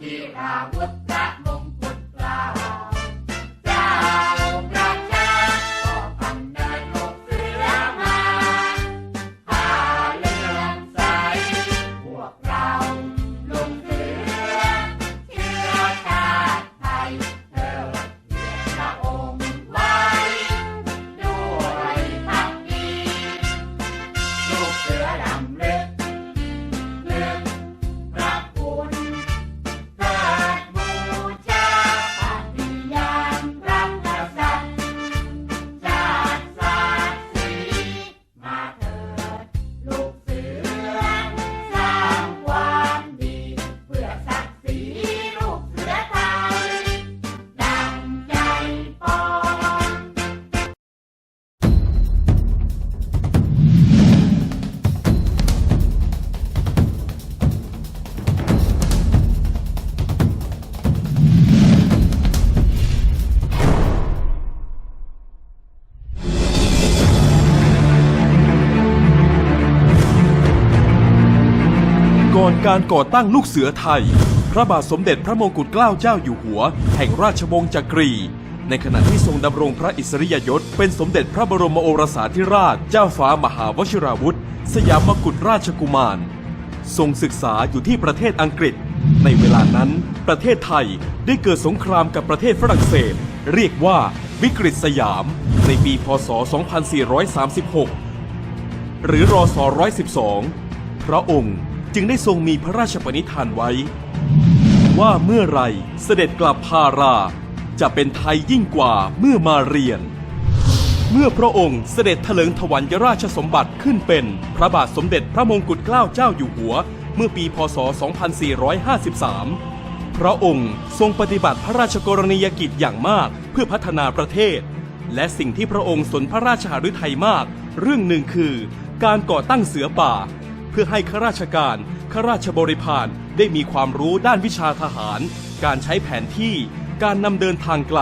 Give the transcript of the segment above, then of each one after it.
ธีราวุธพระมง อนการก่อตั้งลูกเสือไทย พระบาทสมเด็จพระมงกุฎเกล้าเจ้าอยู่หัว แห่งราชวงศ์จักรี ในขณะที่ทรงดำรงพระอิสริยยศ เป็นสมเด็จพระบรมโอรสาธิราช เจ้าฟ้ามหาวชิราวุธ สยามกุฎราชกุมาร ทรงศึกษาอยู่ที่ประเทศอังกฤษ ในเวลานั้น ประเทศไทยได้เกิดสงครามกับประเทศฝรั่งเศส เรียกว่าวิกฤตสยาม ในปีพศ 2436 หรือรศ112 พระองค์ จึงได้ทรงมีพระราชปณิธานไว้ ว่าเมื่อไรเสด็จกลับพารา จะเป็นไทยยิ่งกว่าเมื่อมาเรียน เมื่อพระองค์เสด็จเถลิงถวัลยราชสมบัติขึ้นเป็นพระบาทสมเด็จพระมงกุฎเกล้าเจ้าอยู่หัว เมื่อปีพศ 2453 พระองค์ทรงปฏิบัติพระราชกรณียกิจอย่างมากเพื่อพัฒนาประเทศ และสิ่งที่พระองค์สนพระราชหฤทัยมาก เรื่องหนึ่งคือ การก่อตั้งเสือป่า พื่อให้ข้าราชการข้าราชบริพารได้มีความรู้ด้านวิชาทหาร การใช้แผนที่ การนำเดินทางไกล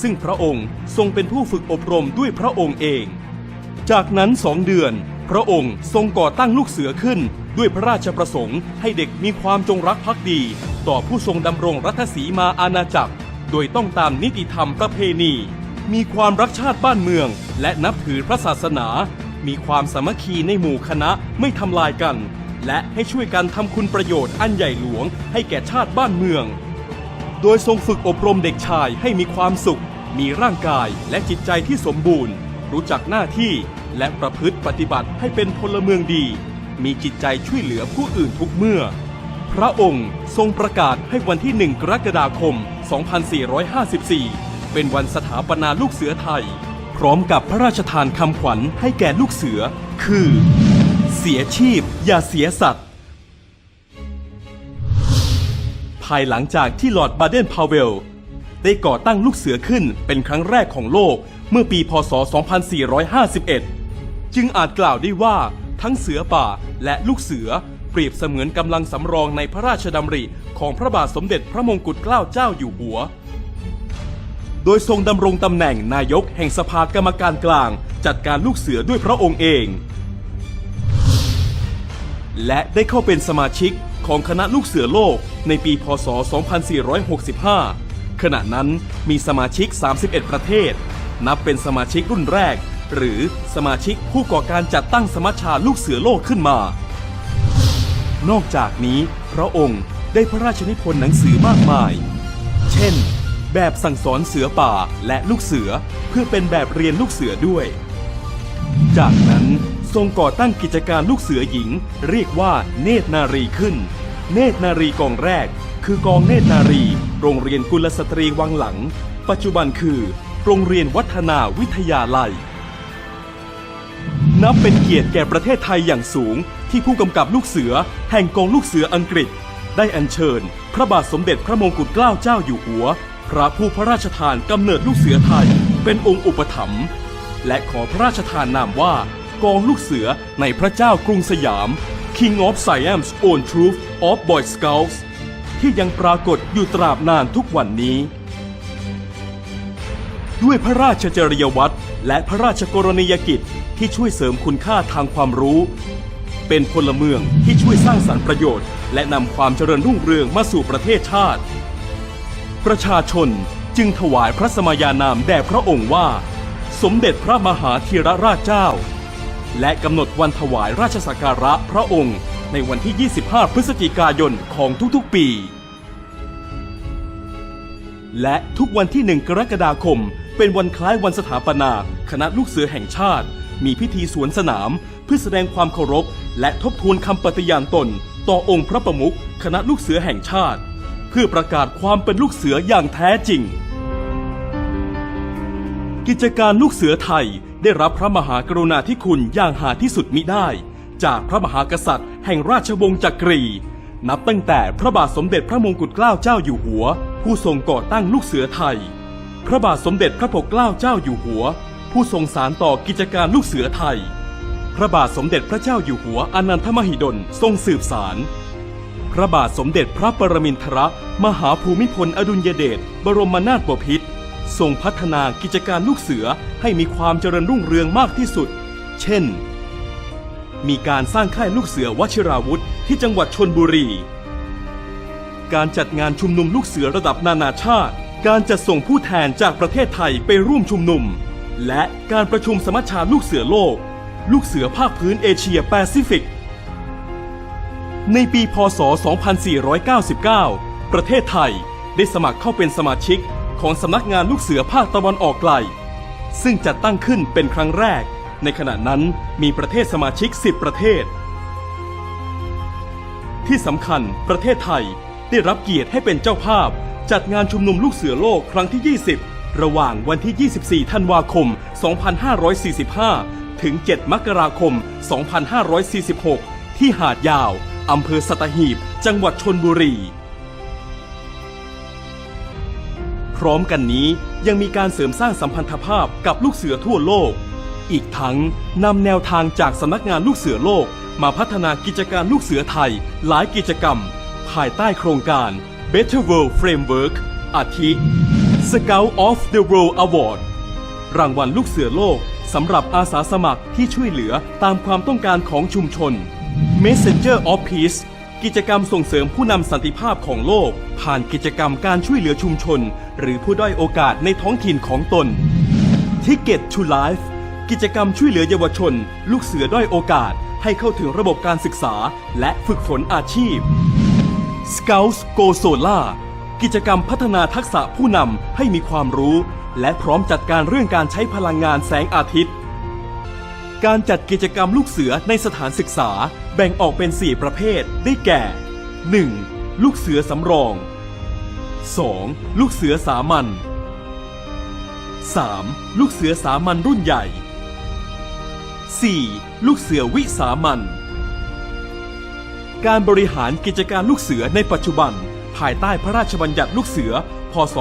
ซึ่งพระองค์ทรงเป็นผู้ฝึกอบรมด้วยพระองค์เอง จากนั้นสองเดือน พระองค์ทรงก่อตั้งลูกเสือขึ้น ด้วยพระราชประสงค์ให้เด็กมีความจงรักภักดี ต่อผู้ทรงดำรงรัฐสีมาอาณาจักร โดยต้องตามนิติธรรมประเพณี มีความรักชาติบ้านเมือง และนับถือพระศาสนา มีความสามัคคีในหมู่คณะไม่ทำลายกัน และให้ช่วยกันทำคุณประโยชน์อันใหญ่หลวง ให้แก่ชาติบ้านเมือง โดยทรงฝึกอบรมเด็กชายให้มีความสุข มีร่างกายและจิตใจที่สมบูรณ์ รู้จักหน้าที่และประพฤติปฏิบัติให้เป็นพลเมืองดี มีจิตใจช่วยเหลือผู้อื่นทุกเมื่อ พระองค์ทรงประกาศให้วันที่ 1 กรกฎาคม 2454 เป็นวันสถาปนาลูกเสือไทย พร้อมกับพระราชทานคำขวัญให้แก่ลูกเสือ คือ เสียชีพอย่าเสียสัตว์ ภายหลังจากที่ลอร์ดบาเดนพาวเวล ได้ก่อตั้งลูกเสือขึ้นเป็นครั้งแรกของโลกเมื่อปีพศ 2451 จึงอาจกล่าวได้ว่าทั้งเสือป่าและลูกเสือเปรียบเสมือนกำลังสำรองในพระราชดำริของพระบาทสมเด็จพระมงกุฎเกล้าเจ้าอยู่หัว โดยทรงดำรงตำแหน่งนายกแห่งสภากรรมการกลาง จัดการลูกเสือด้วยพระองค์เอง และได้เข้าเป็นสมาชิกของคณะลูกเสือโลกในปี พศ 2465 ขณะนั้นมีสมาชิก 31 ประเทศ นับเป็นสมาชิกรุ่นแรก หรือสมาชิกผู้ก่อการจัดตั้งสมัชชาลูกเสือโลกขึ้นมา นอกจากนี้พระองค์ได้พระราชนิพนธ์หนังสือมากมาย เช่น แบบสั่งสอนเสือป่าและลูกเสือเพื่อเป็นแบบเรียนลูกเสือด้วย จากนั้นทรงก่อตั้งกิจการลูกเสือหญิง เรียกว่าเนตรนารีขึ้น เนตรนารีกองแรก คือกองเนตรนารี โรงเรียนกุลสตรีวังหลัง ปัจจุบันคือ โรงเรียนวัฒนาวิทยาลัย นับเป็นเกียรติแก่ประเทศไทยอย่างสูง ที่ผู้กำกับลูกเสือ แห่งกองลูกเสืออังกฤษ ได้อัญเชิญ พระบาทสมเด็จพระมงกุฎเกล้าเจ้าอยู่หัว พระผู้พระราชทานกำเนิดลูกเสือไทยเป็นองค์อุปถัมภ์และขอพระราชทานนามว่ากองลูกเสือในพระเจ้ากรุงสยาม King of Siam's Own Troop of Boy Scouts ที่ยังปรากฏอยู่ตราบนานทุกวันนี้ ด้วยพระราชจริยวัตรและพระราชกรณียกิจที่ช่วยเสริมคุณค่าทางความรู้ เป็นพลเมืองที่ช่วยสร้างสรรค์ประโยชน์ และนำความเจริญรุ่งเรืองมาสู่ประเทศชาติ ประชาชนจึงถวายพระสมญานามแด่พระองค์ว่า สมเด็จพระมหาธีรราชเจ้า และกำหนดวันถวายราชสักการะพระองค์ในวันที่ 25 พฤศจิกายนของทุกๆปี และทุกวันที่ 1 กรกฎาคม เป็นวันคล้ายวันสถาปนา คณะลูกเสือแห่งชาติ มีพิธีสวนสนาม เพื่อแสดงความเคารพ และทบทวนคำปฏิญาณตน ต่อองค์พระประมุขคณะลูกเสือแห่งชาติ เพื่อประกาศความเป็นลูกเสืออย่างแท้จริง กิจการลูกเสือไทยได้รับพระมหากรุณาธิคุณอย่างหาที่สุดมิได้ จากพระมหากษัตริย์ แห่งราชวงศ์จักรี นับตั้งแต่พระบาทสมเด็จพระมงกุฎเกล้าเจ้าอยู่หัว ผู้ทรงก่อตั้งลูกเสือไทย พระบาทสมเด็จพระปกเกล้าเจ้าอยู่หัว ผู้ทรงสารต่อกิจการลูกเสือไทย พระบาทสมเด็จพระเจ้าอยู่หัวอนันทมหิดลทรงสืบสาร พระบาทสมเด็จพระปรมินทรมหาภูมิพลอดุลยเดชบรมนาถบพิตรทรงพัฒนากิจการลูกเสือให้มีความเจริญรุ่งเรืองมากที่สุด เช่น มีการสร้างค่ายลูกเสือวชิราวุธที่จังหวัดชนบุรี การจัดงานชุมนุมลูกเสือระดับนานาชาติ การจัดส่งผู้แทนจากประเทศไทยไปร่วมชุมนุม และการประชุมสมัชชาลูกเสือโลก ลูกเสือภาคพื้นเอเชียแปซิฟิก ในปีพศ 2499 ประเทศไทยได้สมัครเข้าเป็นสมาชิกของสำนักงานลูกเสือภาคตะวันออกไกล ซึ่งจัดตั้งขึ้นเป็นครั้งแรก ในขณะนั้นมีประเทศสมาชิก 10 ประเทศ ที่สำคัญประเทศไทยได้รับเกียรติให้เป็นเจ้าภาพ จัดงานชุมนุมลูกเสือโลกครั้งที่ 20 ระหว่างวันที่ 24 ธันวาคม 2545 ถึง 7 มกราคม 2546 ที่หาดยาว อำเภอสัตหีบ จังหวัดชนบุรี พร้อมกันนี้ยังมีการเสริมสร้างสัมพันธภาพกับลูกเสือทั่วโลก อีกทั้งนำแนวทางจากสำนักงานลูกเสือโลก มาพัฒนากิจการลูกเสือไทย หลายกิจกรรม ภายใต้โครงการ Better World Framework อาทิ Scout of the World Award รางวัลลูกเสือโลกสำหรับอาสาสมัครที่ช่วยเหลือตามความต้องการของชุมชน Messenger of Peace กิจกรรมส่งเสริมผู้นำสันติภาพของโลก ผ่านกิจกรรมการช่วยเหลือชุมชน หรือผู้ด้อยโอกาสในท้องถิ่นของตน Ticket to Life กิจกรรมช่วยเหลือเยาวชน ลูกเสือด้อยโอกาส ให้เข้าถึงระบบการศึกษา และฝึกฝนอาชีพ Scouts Go Solar กิจกรรมพัฒนาทักษะผู้นำให้มีความรู้ และพร้อมจัดการเรื่องการใช้พลังงานแสงอาทิตย์ การจัดกิจกรรมลูกเสือในสถานศึกษาแบ่งออกเป็น 4 ประเภท ได้แก่ 1. ลูกเสือสำรอง 2. ลูกเสือสามัญ 3. ลูกเสือสามัญรุ่นใหญ่ 4. ลูกเสือวิสามัญ การบริหารกิจการลูกเสือในปัจจุบัน ภายใต้พระราชบัญญัติลูกเสือ พศ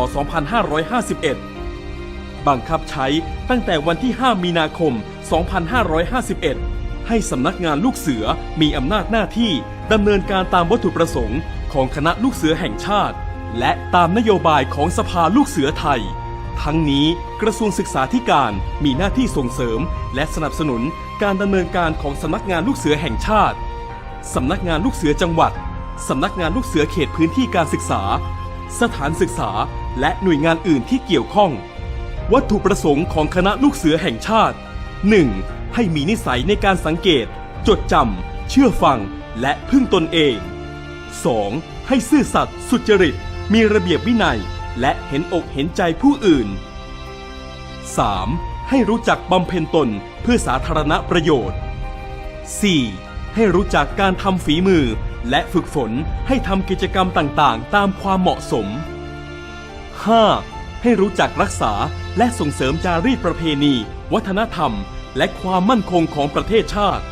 2551 บังคับใช้ตั้งแต่วันที่ 5 มีนาคม 2551 ให้สำนักงานลูกเสือมีอำนาจหน้าที่ดำเนินการตามวัตถุประสงค์ของคณะลูกเสือแห่งชาติ และตามนโยบายของสภาลูกเสือไทย ทั้งนี้กระทรวงศึกษาธิการมีหน้าที่ส่งเสริม และสนับสนุนการดำเนินการของสำนักงานลูกเสือแห่งชาติสำนักงานลูกเสือจังหวัดสำนักงานลูกเสือเขตพื้นที่การศึกษา สถานศึกษาและหน่วยงานอื่นที่เกี่ยวข้อง วัตถุประสงค์ของคณะลูกเสือแห่งชาติ 1. ให้มีนิสัยในการสังเกต จดจำ เชื่อฟัง และพึ่งตนเอง 2. ให้ซื่อสัตย์สุจริต มีระเบียบวินัย และเห็นอกเห็นใจผู้อื่น 3. ให้รู้จักบำเพ็ญตนเพื่อสาธารณประโยชน์ 4. ให้รู้จักการทำฝีมือ และฝึกฝนให้ทำกิจกรรมต่างๆ ตามความเหมาะสม 5. ให้รู้จักรักษาและส่งเสริมจารีตประเพณี วัฒนธรรม และความมั่นคงของประเทศชาติ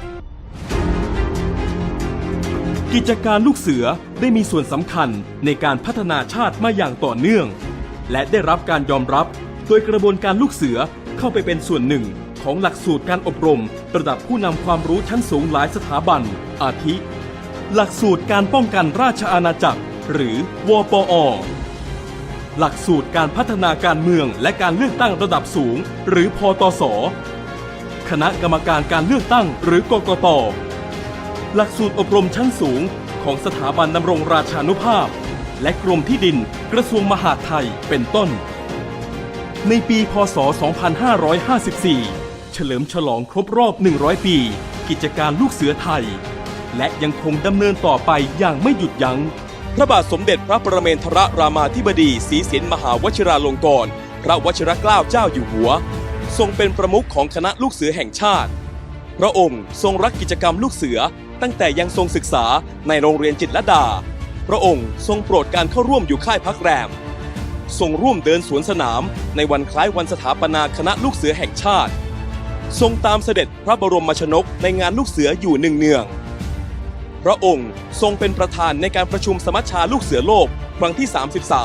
กิจการลูกเสือได้มีส่วนสำคัญในการพัฒนาชาติมาอย่างต่อเนื่อง และได้รับการยอมรับโดยกระบวนการลูกเสือเข้าไปเป็นส่วนหนึ่งของหลักสูตรการอบรม ระดับผู้นำความรู้ชั้นสูงหลายสถาบัน อาทิ หลักสูตรการป้องกันราชอาณาจักร หรือวปอ หลักสูตรการพัฒนาการเมืองและการเลือกตั้งระดับสูง หรือพอตส คณะกรรมการการเลือกตั้งหรือกกต หลักสูตรอบรมชั้นสูงของสถาบันดำรงราชานุภาพ และกรมที่ดินกระทรวงมหาดไทยเป็นต้น ในปีพศ 2554 เฉลิมฉลองครบรอบ 100 ปี กิจการลูกเสือไทย และยังคงดำเนินต่อไปอย่างไม่หยุดยัง้ง พระบาทสมเด็จพระประเมนทรรามาธิบดีศรีสินมหาวชิราลงกรณพระวชิรเกล้าเจ้าอยู่หัว ทรงเป็นประมุขของคณะลูกเสือแห่งชาติ พระองค์ทรงรักกิจกรรมลูกเสือตั้งแต่ยังทรงศึกษาในโรงเรียนจิตรลดา พระองค์ทรงโปรดการเข้าร่วมอยู่ค่ายพักแรม ทรงร่วมเดินสวนสนามในวันคล้ายวันสถาปนาคณะลูกเสือแห่งชาติ ทรงตามเสด็จพระบรมชนกในงานลูกเสืออยู่หนึ่งเนือง พระองค์ทรงเป็นประธานในการประชุมสมัชชาลูกเสือโลกครั้งที่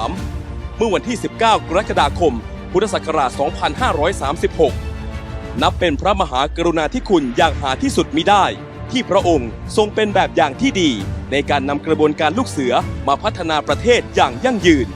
33 เมื่อวันที่ 19 กรกฎาคม พุทธศักราช 2536 นับเป็นพระมหากรุณาธิคุณอย่างหาที่สุดมิได้ ที่พระองค์ทรงเป็นแบบอย่างที่ดี ในการนำกระบวนการลูกเสือมาพัฒนาประเทศอย่างยั่งยืน